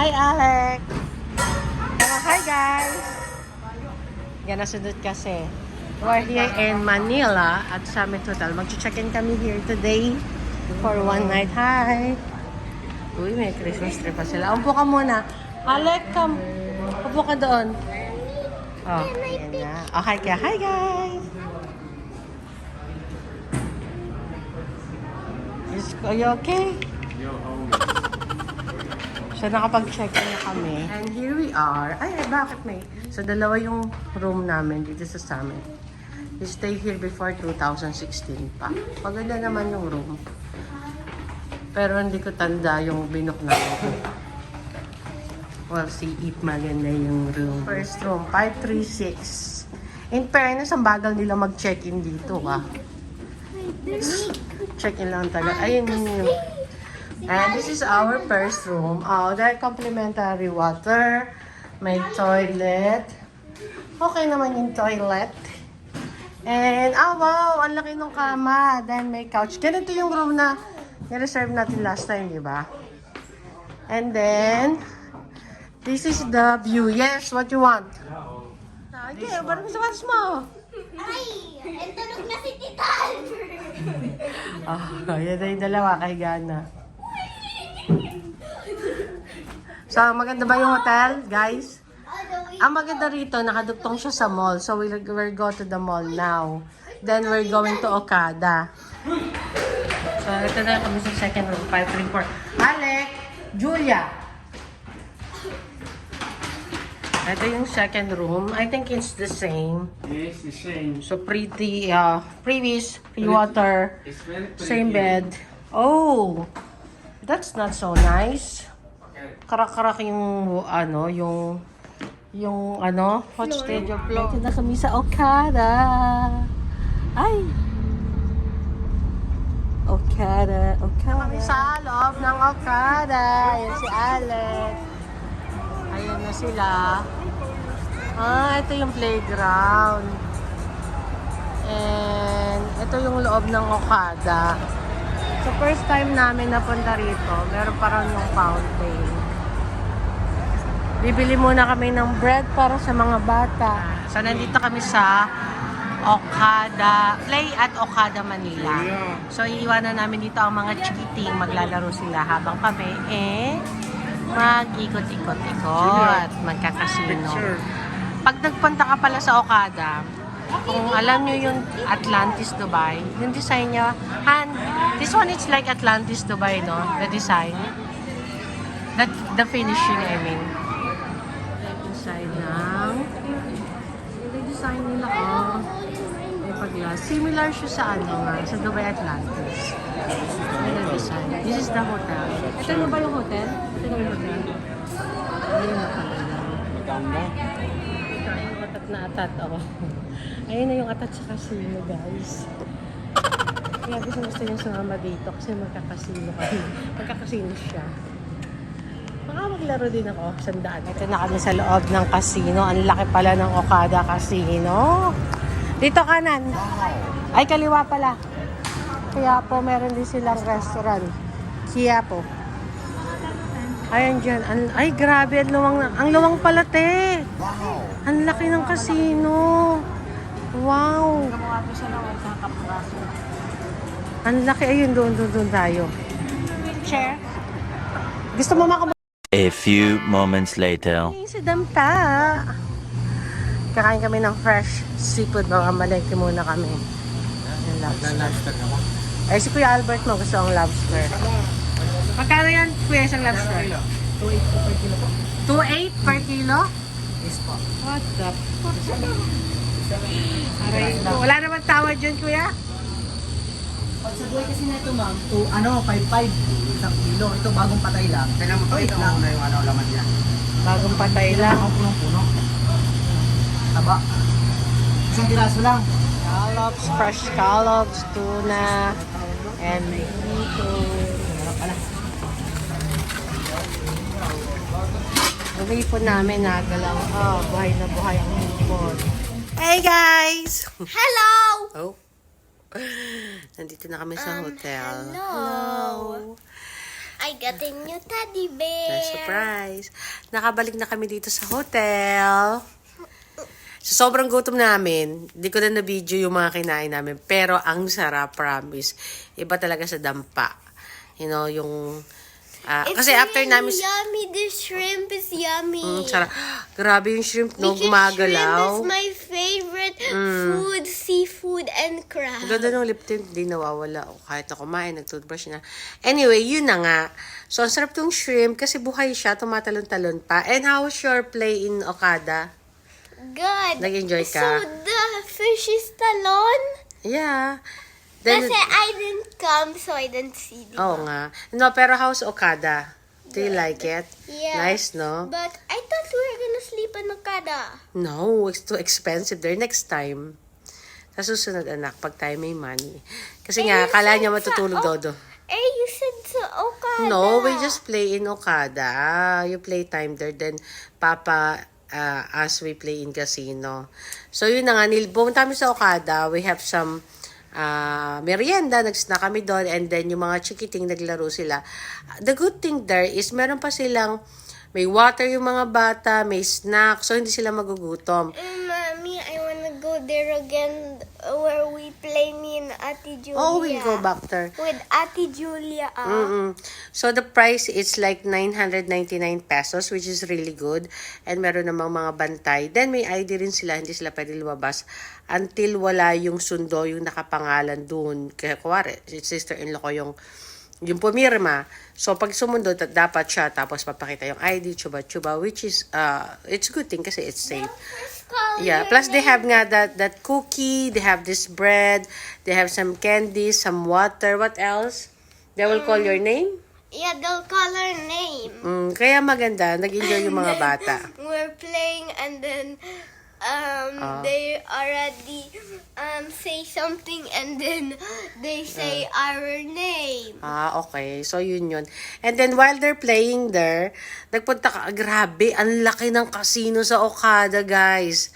Hi, Alec! Tama, hi, guys! Yan, nasunod kasi. We're here in Manila at Summit Hotel. Mag-check-in kami here today for one night. Hi! Uy, may Christmas tree pa sila. Umpo ka muna. Alec, come. Upo ka doon. Oh, ayan na. Oh, hi ka. Hi, guys! Is, are you okay? So, nakapag-check-in na kami. And here we are. Ay, ay, bakit may? So, dalawa yung room namin dito sa Summit. We stay here before 2016 pa. Maganda naman yung room. Pero hindi ko tanda yung binook na room. Well, si Ip maganda yung room. First room, 536. In fairness, ang bagal nila mag-check-in dito, ah. Check-in lang taga. Ayun yun yung... And this is our first room. Oh, there complimentary water. May toilet. Okay naman yung toilet. And, ah wow, ang laki ng kama. Then may couch. Ganito yung room na nireserve natin last time, di ba? And then, this is the view. Yes, what you want? Okay, parang sa mas mo. Ay! Ang tunog na si Titan! Ah, yan na yung dalawa kay Gana. So, maganda ba yung hotel, guys? Ang maganda rito, nakadugtong siya sa mall. So, we'll, we'll go to the mall now. Then, we're going to Okada. So, ito na kami sa second room, 534. Alec! Julia! Ito yung second room. I think it's the same. Yes, the same. So, pretty, uh, previous, free water. It's very pretty. Same bed. Oh, that's not so nice. Karak-karak yung ano, yung yung ano, what stage of floor? Ito na kami sa Okada. Ay. Okada, Okada. Kami sa loob ng Okada. Ayan si Alex. Ayan na sila. Ah, ito yung playground. And ito yung loob ng Okada. So first time namin napunta rito, meron parang yung fountain. Bibili muna kami ng bread para sa mga bata. So nandito kami sa Okada, Play at Okada, Manila. So iiwanan namin dito ang mga chikiting, maglalaro sila habang kami eh mag-ikot-ikot-ikot, magkakasino. Pag nagpunta ka pala sa Okada, kung alam nyo yung Atlantis Dubai, yung design niya, Han, this one is like Atlantis Dubai, no? The design. The, the finishing, I mean. Design ng... Yung design nila, oh. May paglas. Similar siya sa ano nga, sa Dubai Atlantis. Yung design. This is the hotel. Ito na ba yung hotel? Ito na yung hotel. Ayun na pala. Yung atat na atat, oh. Ayun na yung atat sa casino, guys. Kaya gusto gusto niya sumama dito kasi magkakasino kami. Magkakasino siya. Baka maglaro din ako, sandaan. Ito na kami sa loob ng casino. Ang laki pala ng Okada Casino. Dito kanan. Ay, kaliwa pala. Kaya po, meron din silang restaurant. Kia po. Ayan dyan. Ay, grabe. Ang luwang, ang luwang pala, te. Ang laki ng casino. Wow. Ang laki. Ayun, doon, doon, doon tayo. Chair. Gusto mo makabalik? A few moments later. Si Dampa. Kakain kami ng fresh seafood. Mga malengke muna kami. Yung lobster. Eh, si Kuya Albert mo gusto ang lobster. Magkano yan, Kuya, isang lobster? 2.8 per kilo? Yes po. What the fuck? Aray ko. Wala naman tawad dyan, Kuya? Pag sa buhay kasi na ito, ma'am, to, ano, 5-5 isang kilo. Ito bagong patay lang. Tignan mo pakita mo na yung ano laman niya. Bagong patay lang. Ang punong-puno. Taba. Isang piraso lang. Scallops, fresh scallops, tuna, and dito. Yung hipon namin nagalaw. Oh, buhay na buhay ang hipon. Hey guys! Hello! Oh. Nandito na kami sa hotel. hello. I got a new teddy bear. Nice surprise. Nakabalik na kami dito sa hotel. So, sobrang gutom namin. Hindi ko na na-video yung mga kinain namin. Pero ang sarap, promise. Iba talaga sa dampa. You know, yung... ah, It's kasi after really namin... yummy. The shrimp is yummy. Mm, sarap. Grabe yung shrimp, no? Because Gumagalaw. shrimp is my favorite food, seafood, and crab. Ganda ng lip tint, di nawawala. O kahit na kumain, nag-toothbrush na. Anyway, yun na nga. So, ang sarap tong shrimp kasi buhay siya, tumatalon-talon pa. And how was your play in Okada? Good. Nag-enjoy So ka? the fish is talon? Yeah. Then, Kasi I didn't come, so I didn't see the Oo nga. No, pero how's Okada? Do you like it? Yeah. Nice, no? But I thought we were gonna sleep in Okada. No, it's too expensive there. Next time. Sa susunod, anak, pag tayo may money. Kasi Eh, nga, you kala said niya sa matutulog Ok- dodo. Eh, you said sa Okada. No, we just play in Okada. You play time there. Then, Papa, uh, as we play in casino. So, yun na nga. Nil, pumunta kami sa Okada. We have some uh, merienda. Nagsna kami doon. And then, yung mga chikiting, naglaro sila. The good thing there is, meron pa silang may water yung mga bata, may snack. So, hindi sila magugutom. Mm, Mommy, I wanna go there again uh, where we play Ate Julia. Oh, we'll go back there. With Ate Julia. ah. So the price is like 999 pesos which is really good. And meron namang mga bantay. Then may ID rin sila, hindi sila pwede lumabas until wala yung sundo, yung nakapangalan dun. Kaya kuwari, sister-in-law ko yung yung pumirma. So, pag sumundo, dapat siya, tapos papakita yung ID, chuba-chuba, which is, uh, it's good thing kasi it's safe. Yeah, plus they have nga that, that cookie, they have this bread, they have some candy, some water, what else? They will call your name? Yeah, they'll call her name. Mm, kaya maganda, nag-enjoy yung mga bata. We're playing and then um Ah. they already um say something and then they say our name. Ah, okay. So, yun yun. And then, while they're playing there, nagpunta ka, grabe, ang laki ng casino sa Okada, guys.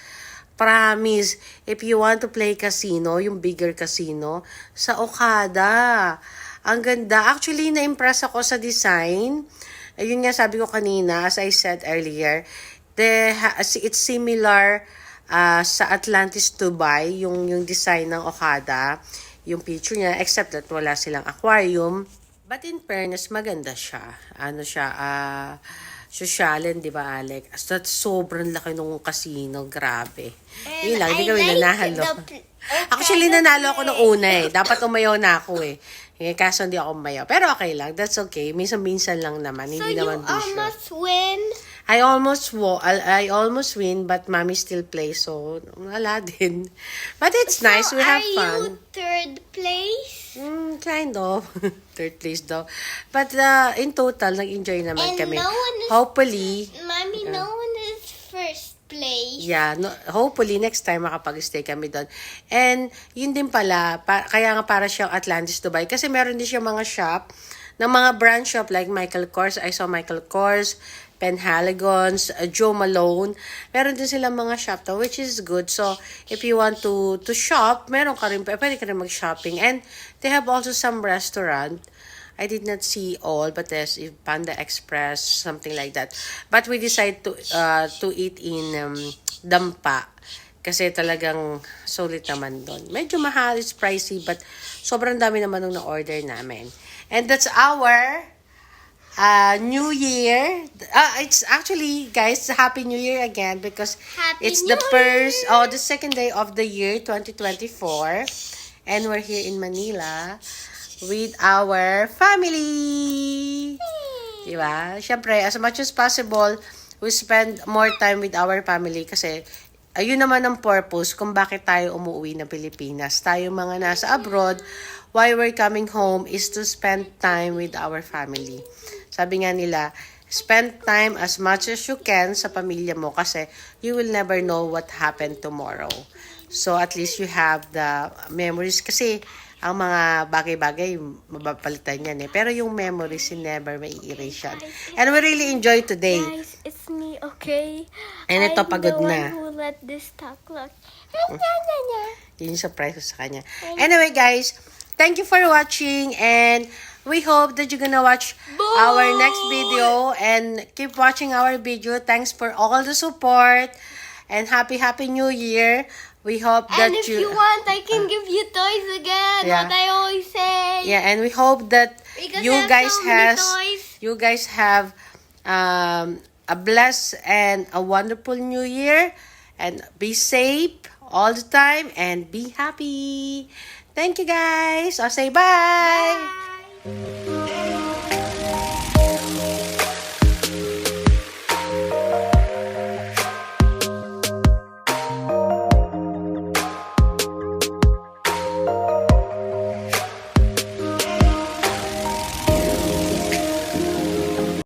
Promise, if you want to play casino, yung bigger casino, sa Okada. Ang ganda. Actually, na-impress ako sa design. Ayun nga, sabi ko kanina, as I said earlier, the, it's similar ah, sa Atlantis Dubai, yung, yung design ng Okada, yung picture niya, except that wala silang aquarium. But in fairness, maganda siya. Ano siya, ah, sosyalin, di ba, Alec? That sobrang laki nung casino, grabe. And Yun lang, hindi kami like pl- Actually, nanalo ako nung una eh. Dapat umayaw na ako eh. Eh, kaso hindi ako umayaw. Pero okay lang, that's okay. Minsan-minsan lang naman, So hindi you naman sure. almost win. I almost wo- I, I almost win, but mommy still plays, so wala din. But it's nice, we have Are you fun. third place? Mm, kind of. Third place daw. But uh, in total, nag-enjoy naman And kami. no one is- Hopefully, Mommy, no one is first place. yeah, no, hopefully next time makapag-stay kami doon. And yun din pala, pa, kaya nga para siyang Atlantis Dubai. Kasi meron din siya mga shop, ng mga brand shop like Michael Kors. I saw Michael Kors, Penhaligons, uh, Joe Malone. Meron din sila mga shop to, which is good. So, if you want to to shop, meron ka rin, pwede ka rin mag-shopping. And they have also some restaurant. I did not see all, but there's Panda Express, something like that. But we decided to uh, to eat in um, Dampa. Kasi talagang solid naman doon. Medyo mahal, it's pricey, but sobrang dami naman nung na-order namin. And that's our uh, New Year. Uh, it's actually, guys, Happy New Year again because Happy it's New the first, oh, the second day of the year, 2024. And we're here in Manila with our family. Diba? Siyempre, as much as possible, we spend more time with our family kasi ayun naman ang purpose kung bakit tayo umuwi ng Pilipinas. Tayo mga nasa abroad, why we're coming home is to spend time with our family. Sabi nga nila, spend time as much as you can sa pamilya mo kasi you will never know what happened tomorrow. So at least you have the memories kasi ang mga bagay-bagay mabapalitan yan eh. Pero yung memories, you never may erase yan. And we really enjoy today. Guys, it's me, okay? And ito, I'm pagod the na. one who let this talk look. Yun yung surprise ko sa kanya. Anyway, guys, thank you for watching and we hope that you're gonna watch our next video and keep watching our video. Thanks for all the support and happy happy new year. We hope that And if you want, I can give you toys again. Yeah. What I always say. Yeah, and we hope that Because you have guys so has toys. you guys have um, a blessed and a wonderful new year and be safe all the time and be happy. Thank you guys. I'll say bye. Bye. Thank you.